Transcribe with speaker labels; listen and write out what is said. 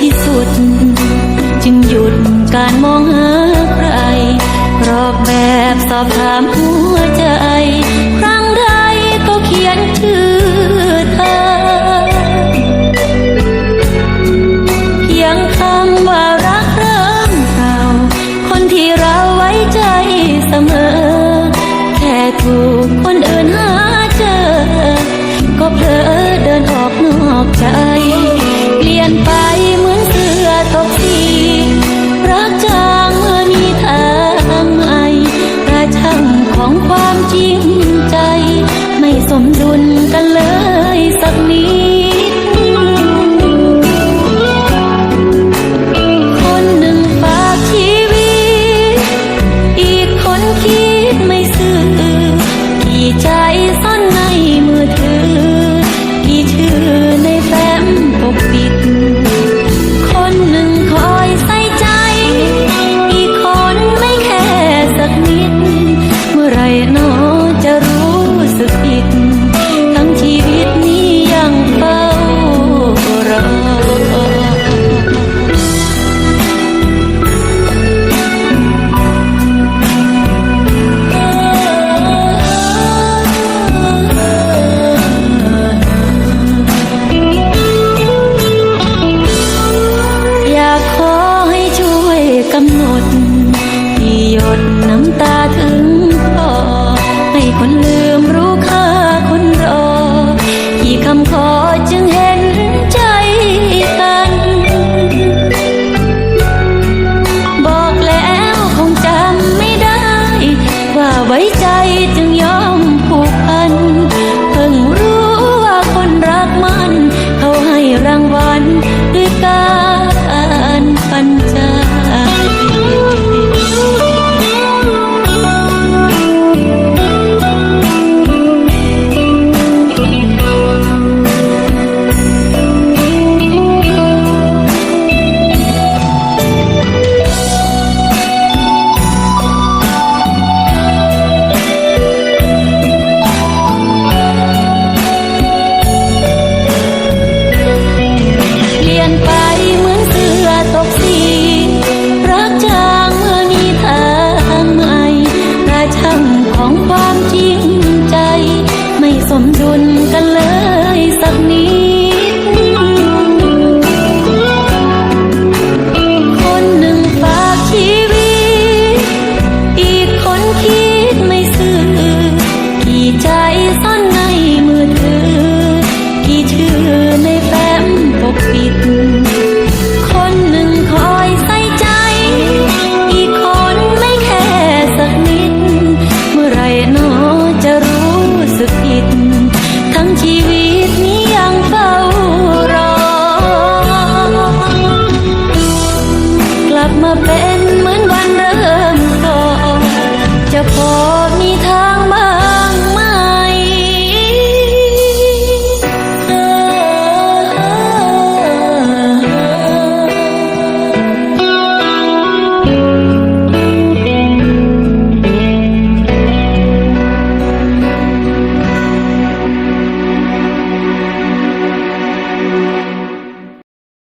Speaker 1: ที่สุด จึงหยุดการมองหาใครรอบแบบสอบถามหัวใจ ดไม่ซื่อกี่ใจ